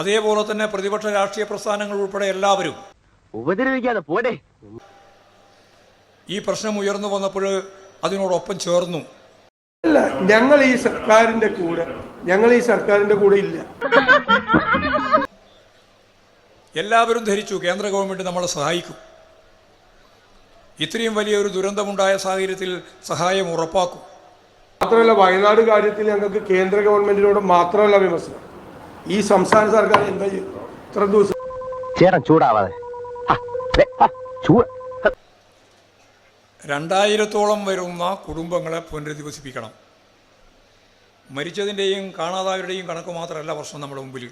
അതേപോലെ തന്നെ പ്രതിപക്ഷ രാഷ്ട്രീയ പ്രസ്ഥാനങ്ങൾ ഉൾപ്പെടെ എല്ലാവരും. ഉപദ്രവിക്കാതെ പോടേ ഈ പ്രശ്നം ഉയർന്നു വന്നപ്പോൾ അതിനോടൊപ്പം ചേർന്നു. അല്ല ഞങ്ങൾ ഈ സർക്കാരിന്റെ കൂടെ. ഞങ്ങൾ ഈ സർക്കാരിന്റെ കൂടെ ഇല്ല. എല്ലാവരും ധരിച്ചു കേന്ദ്ര ഗവൺമെന്റ് നമ്മളെ സഹായിക്കും. ഇത്രയും വലിയൊരു ദുരന്തമുണ്ടായ സാഹചര്യത്തിൽ സഹായം ഉറപ്പാക്കും. മാത്രമല്ല വയനാട് കാര്യത്തിൽ ഞങ്ങൾക്ക് കേന്ദ്ര ഗവൺമെന്റിനോട് മാത്രമല്ല വിമർശനം. ഈ സംസ്ഥാന സർക്കാർ എന്താ ഇത്ര ദിവസം ചേട്ടൻ ചൂടാവാതെ. രണ്ടായിരത്തോളം വരുന്ന കുടുംബങ്ങളെ പുനരധിവസിപ്പിക്കണം. മരിച്ചതിന്റെയും കാണാതായവരുടെയും കണക്ക് മാത്രമല്ല പ്രശ്നം നമ്മുടെ മുമ്പിൽ.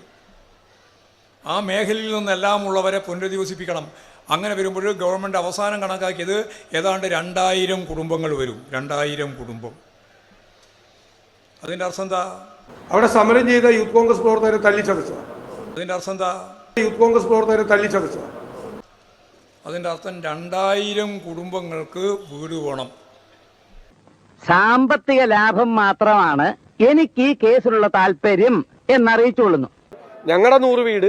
ആ മേഖലയിൽ നിന്നെല്ലാം ഉള്ളവരെ പുനരധിവസിപ്പിക്കണം. അങ്ങനെ വരുമ്പോൾ ഗവൺമെന്റ് അവസാനം കണക്കാക്കിയത് ഏതാണ്ട് രണ്ടായിരം കുടുംബങ്ങൾ വരും. രണ്ടായിരം കുടുംബം. അതിന്റെ അർത്ഥം എന്താ? അവിടെ സമരം ചെയ്ത യൂത്ത് കോൺഗ്രസ് പ്രവർത്തകരെ തല്ലിച്ചതച്ചതാണ് അതിന്റെ അർത്ഥം എന്താ? യൂത്ത് കോൺഗ്രസ് പ്രവർത്തകരെ തല്ലിച്ചതച്ചതാണ് അതിന്റെ അർത്ഥം രണ്ടായിരം കുടുംബങ്ങൾക്ക് വീട് വേണം. സാമ്പത്തിക ലാഭം മാത്രമാണ് എനിക്ക് ഈ കേസിലുള്ള താല്പര്യം എന്നറിയിച്ചുകൊള്ളുന്നു. ഞങ്ങളുടെ നൂറ് വീട്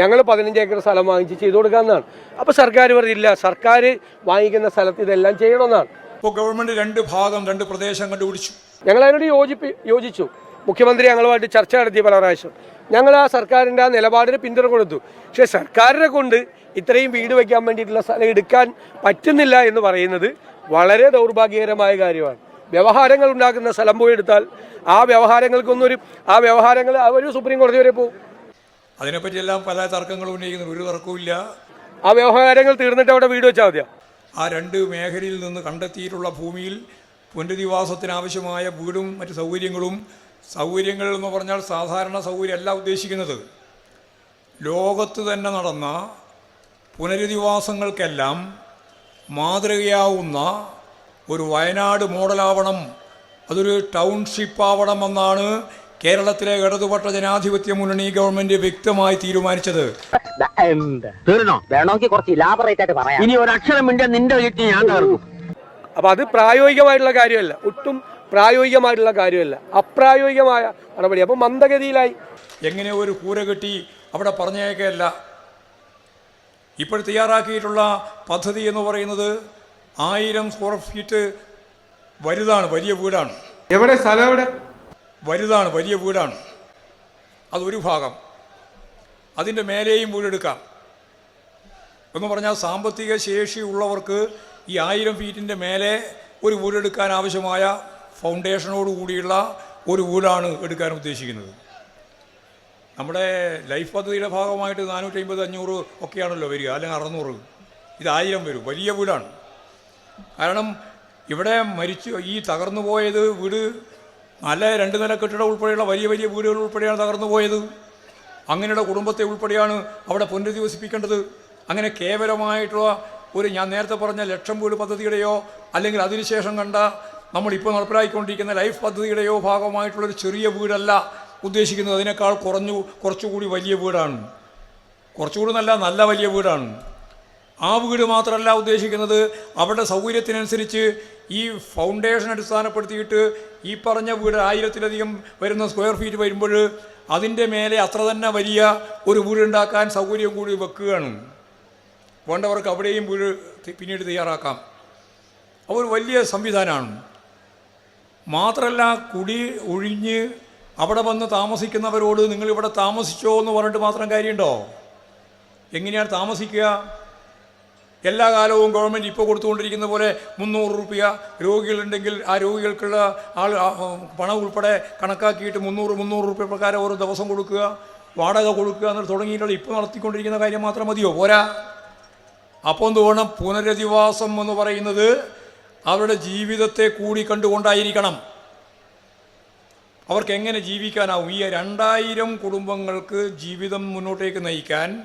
ഞങ്ങൾ പതിനഞ്ച് ഏക്കർ സ്ഥലം വാങ്ങിച്ച് ചെയ്തു കൊടുക്കാമെന്നാണ് അപ്പോൾ സർക്കാർ പറഞ്ഞില്ല സർക്കാർ വാങ്ങിക്കുന്ന സ്ഥലത്ത് ഇതെല്ലാം ചെയ്യണമെന്നാണ്. ഇപ്പോൾ ഗവൺമെന്റ് രണ്ട് ഭാഗം രണ്ട് പ്രദേശം കണ്ടുപിടിച്ചു. ഞങ്ങൾ അതിനോട് യോജിപ്പി യോജിച്ചു. മുഖ്യമന്ത്രി ഞങ്ങളുമായിട്ട് ചർച്ച നടത്തി പല പ്രാവശ്യം. ഞങ്ങൾ ആ സർക്കാരിന്റെ ആ നിലപാടിന് പിന്തുണ കൊടുത്തു. പക്ഷേ സർക്കാരിനെ കൊണ്ട് ഇത്രയും വീട് വയ്ക്കാൻ വേണ്ടിയിട്ടുള്ള സ്ഥലം എടുക്കാൻ പറ്റുന്നില്ല എന്ന് പറയുന്നത് വളരെ ദൗർഭാഗ്യകരമായ കാര്യമാണ്. വ്യവഹാരങ്ങൾ ഉണ്ടാക്കുന്ന സ്ഥലം പോയി എടുത്താൽ ആ വ്യവഹാരങ്ങൾക്കൊന്നൊരു ആ വ്യവഹാരങ്ങൾ അവർ സുപ്രീം കോടതി വരെ പോകും അതിനെപ്പറ്റിയെല്ലാം പല തർക്കങ്ങളും ഉന്നയിക്കുന്നു. ഒരു തർക്കവുമില്ല ആ വ്യവഹാരങ്ങൾ തീർന്നിട്ട് അവിടെ വീട് വെച്ചാൽ മതിയാ? ആ രണ്ട് മേഖലയിൽ നിന്ന് കണ്ടെത്തിയിട്ടുള്ള ഭൂമിയിൽ പുനരധിവാസത്തിനാവശ്യമായ വീടും മറ്റ് സൗകര്യങ്ങളും സൗകര്യങ്ങൾ എന്ന് പറഞ്ഞാൽ സാധാരണ സൗകര്യമല്ല ഉദ്ദേശിക്കുന്നത്. ലോകത്ത് തന്നെ നടന്ന പുനരധിവാസങ്ങൾക്കെല്ലാം മാതൃകയാവുന്ന ഒരു വയനാട് മോഡലാവണം അതൊരു ടൗൺഷിപ്പ് ആവണമെന്നാണ് കേരളത്തിലെ ഇടതുപക്ഷ ജനാധിപത്യ മുന്നണി ഗവൺമെന്റ് വ്യക്തമായി തീരുമാനിച്ചത്. വേണമെങ്കിൽ കുറച്ച് ഇലാബറേറ്റ് ആയിട്ട് പറയാം. ഇനി ഒരു അക്ഷരം നിന്റെ ഞാൻ അപ്പോൾ അത് പ്രായോഗികമായിട്ടുള്ള കാര്യമല്ല. ഒട്ടും പ്രായോഗികമായിട്ടുള്ള കാര്യമല്ല. അപ്രായോഗികമായ നടപടി. അപ്പോൾ മന്ദഗതിയിലായി. എങ്ങനെ ഒരു കൂര കെട്ടി അവിടെ പറഞ്ഞേക്കല്ല ഇപ്പോൾ തയ്യാറാക്കിയിട്ടുള്ള പദ്ധതി എന്ന് പറയുന്നത് ആയിരം സ്ക്വയർ ഫീറ്റ് വലുതാണ് വലിയ വീടാണ്. എവിടെ സ്ഥലം എവിടെ? വലുതാണ് വലിയ വീടാണ്. അതൊരു ഭാഗം. അതിന്റെ മേലെയും വീടെടുക്കാം. എന്ന് പറഞ്ഞാൽ സാമ്പത്തിക ശേഷി ഉള്ളവർക്ക് ഈ ആയിരം ഫീറ്റിന്റെ മേലെ ഒരു വീടെടുക്കാൻ ആവശ്യമായ ഫൗണ്ടേഷനോട് കൂടിയുള്ള ഒരു വീടാണ് എടുക്കാൻ ഉദ്ദേശിക്കുന്നത്. നമ്മുടെ ലൈഫ് പദ്ധതിയുടെ ഭാഗമായിട്ട് നാനൂറ്റി അമ്പത് അഞ്ഞൂറ് ഒക്കെയാണല്ലോ വരിക അല്ലെങ്കിൽ അറുന്നൂറ്. ഇത് വരും വലിയ വീടാണ് കാരണം ഇവിടെ മരിച്ചു ഈ തകർന്നു പോയത് വീട് നല്ല രണ്ട് നില കെട്ടിടം ഉൾപ്പെടെയുള്ള വലിയ വലിയ വീടുകൾ ഉൾപ്പെടെയാണ് തകർന്നു പോയത്. അങ്ങനെയുള്ള കുടുംബത്തെ ഉൾപ്പെടെയാണ് അവിടെ പുനരധിവസിപ്പിക്കേണ്ടത്. അങ്ങനെ കേവലമായിട്ടുള്ള ഒരു ഞാൻ നേരത്തെ പറഞ്ഞ ലക്ഷം വീട് പദ്ധതിയുടെയോ അല്ലെങ്കിൽ അതിനുശേഷം കണ്ട നമ്മളിപ്പോൾ നടപ്പിലാക്കിക്കൊണ്ടിരിക്കുന്ന ലൈഫ് പദ്ധതിയുടെയോ ഭാഗമായിട്ടുള്ളൊരു ചെറിയ വീടല്ല ഉദ്ദേശിക്കുന്നത്. അതിനേക്കാൾ കുറഞ്ഞു കുറച്ചുകൂടി വലിയ വീടാണ്. കുറച്ചുകൂടി നല്ല നല്ല വലിയ വീടാണ്. ആ വീട് മാത്രമല്ല ഉദ്ദേശിക്കുന്നത്. അവരുടെ സൗകര്യത്തിനനുസരിച്ച് ഈ ഫൗണ്ടേഷൻ അടിസ്ഥാനപ്പെടുത്തിയിട്ട് ഈ പറഞ്ഞ വീട് ആയിരത്തിലധികം വരുന്ന സ്ക്വയർ ഫീറ്റ് വരുമ്പോൾ അതിന്റെ മേലെ അത്ര തന്നെ വലിയ ഒരു വീടുണ്ടാക്കാൻ സൗകര്യം കൂടി വെക്കുകയാണ്. വേണ്ടവർക്ക് അവിടെയും വീട് പിന്നീട് തയ്യാറാക്കാം. അവർ വലിയ സംവിധാനമാണ് മാത്രമല്ല കുടി ഒഴിഞ്ഞ് അവിടെ വന്ന് താമസിക്കുന്നവരോട് നിങ്ങളിവിടെ താമസിച്ചോ എന്ന് പറഞ്ഞിട്ട് മാത്രം കാര്യമുണ്ടോ? എങ്ങനെയാണ് താമസിക്കുക? എല്ലാ കാലവും ഗവൺമെന്റ് ഇപ്പോൾ കൊടുത്തുകൊണ്ടിരിക്കുന്ന പോലെ മുന്നൂറ് റുപ്യ രോഗികളുണ്ടെങ്കിൽ ആ രോഗികൾക്കുള്ള ആൾ പണം ഉൾപ്പെടെ കണക്കാക്കിയിട്ട് മുന്നൂറ് മുന്നൂറ് റുപ്യ പ്രകാരം ഓരോ ദിവസം കൊടുക്കുക വാടക കൊടുക്കുക എന്നിട്ട് തുടങ്ങിയിട്ടുള്ള ഇപ്പോൾ നടത്തിക്കൊണ്ടിരിക്കുന്ന കാര്യം മാത്രം മതിയോ? പോരാ. അപ്പോൾ എന്ത് വേണം? പുനരധിവാസം എന്ന് പറയുന്നത് അവരുടെ ജീവിതത്തെ കൂടി കണ്ടുകൊണ്ടായിരിക്കണം. അവർക്ക് എങ്ങനെ ജീവിക്കാനാവും? ഈ രണ്ടായിരം കുടുംബങ്ങൾക്ക് ജീവിതം മുന്നോട്ടേക്ക് നയിക്കാൻ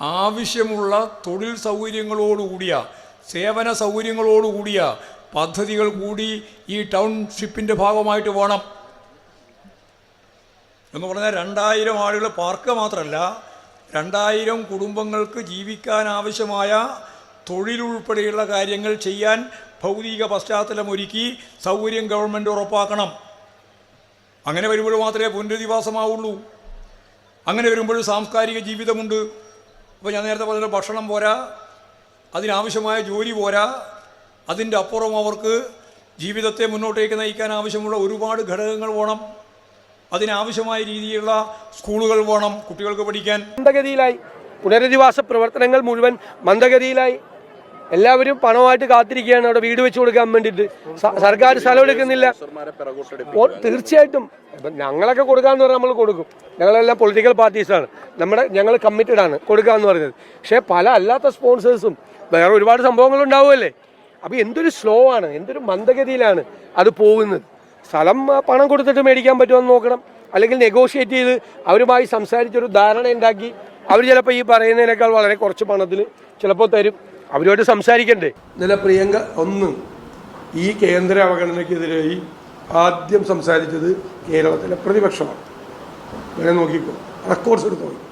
ആവശ്യമുള്ള തൊഴിൽ സൗകര്യങ്ങളോടുകൂടിയ സേവന സൗകര്യങ്ങളോടുകൂടിയ പദ്ധതികൾ കൂടി ഈ ടൗൺഷിപ്പിന്റെ ഭാഗമായിട്ട് വേണം. എന്ന് പറഞ്ഞാൽ രണ്ടായിരം ആളുകൾ പാർക്ക് മാത്രമല്ല രണ്ടായിരം കുടുംബങ്ങൾക്ക് ജീവിക്കാനാവശ്യമായ തൊഴിലുൾപ്പെടെയുള്ള കാര്യങ്ങൾ ചെയ്യാൻ ഭൗതിക പശ്ചാത്തലമൊരുക്കി സൗകര്യം ഗവൺമെന്റ് ഉറപ്പാക്കണം. അങ്ങനെ വരുമ്പോൾ മാത്രമേ പുനരധിവാസമാവുള്ളൂ. അങ്ങനെ വരുമ്പോൾ സാംസ്കാരിക ജീവിതമുണ്ട്. അപ്പോൾ ഞാൻ നേരത്തെ പറഞ്ഞ ഭക്ഷണം പോരാ അതിനാവശ്യമായ ജോലി പോരാ അതിന്റെ അപ്പുറം അവർക്ക് ജീവിതത്തെ മുന്നോട്ടേക്ക് നയിക്കാൻ ആവശ്യമുള്ള ഒരുപാട് ഘടകങ്ങൾ വേണം. അതിനാവശ്യമായ രീതിയിലുള്ള സ്കൂളുകൾ വേണം കുട്ടികൾക്ക് പഠിക്കാൻ. മന്ദഗതിയിലായി. പുനരധിവാസ പ്രവർത്തനങ്ങൾ മുഴുവൻ മന്ദഗതിയിലായി. എല്ലാവരും പണമായിട്ട് കാത്തിരിക്കുകയാണ്. അവിടെ വീട് വെച്ച് കൊടുക്കാൻ വേണ്ടിയിട്ട്. സർക്കാർ സ്ഥലം എടുക്കുന്നില്ല. തീർച്ചയായിട്ടും. ഞങ്ങളൊക്കെ കൊടുക്കാന്ന് പറഞ്ഞാൽ നമ്മൾ കൊടുക്കും. ഞങ്ങളെല്ലാം പൊളിറ്റിക്കൽ പാർട്ടീസാണ് നമ്മുടെ ഞങ്ങൾ കമ്മിറ്റഡ് ആണ് കൊടുക്കാന്ന് പറയുന്നത് പക്ഷേ പല അല്ലാത്ത സ്പോൺസേഴ്സും വേറെ ഒരുപാട് സംഭവങ്ങൾ ഉണ്ടാവുമല്ലേ അപ്പോൾ എന്തൊരു സ്ലോ ആണ് എന്തൊരു മന്ദഗതിയിലാണ് അത് പോകുന്നത്. സ്ഥലം പണം കൊടുത്തിട്ട് മേടിക്കാൻ പറ്റുമെന്ന് നോക്കണം. അല്ലെങ്കിൽ നെഗോഷിയേറ്റ് ചെയ്ത് അവരുമായി സംസാരിച്ചൊരു ധാരണ ഉണ്ടാക്കി. അവർ ചിലപ്പോൾ ഈ പറയുന്നതിനേക്കാൾ വളരെ കുറച്ച് പണത്തിൽ ചിലപ്പോൾ തരും. അവരുമായിട്ട് സംസാരിക്കണ്ടേ? ഇന്നലെ പ്രിയങ്ക ഒന്ന് ഈ കേന്ദ്ര അവഗണനയ്ക്കെതിരായി ആദ്യം സംസാരിച്ചത് കേരളത്തിലെ പ്രതിപക്ഷമാണ്. അങ്ങനെ നോക്കിക്കോ. റെക്കോർഡ്സ് എടുത്തോളൂ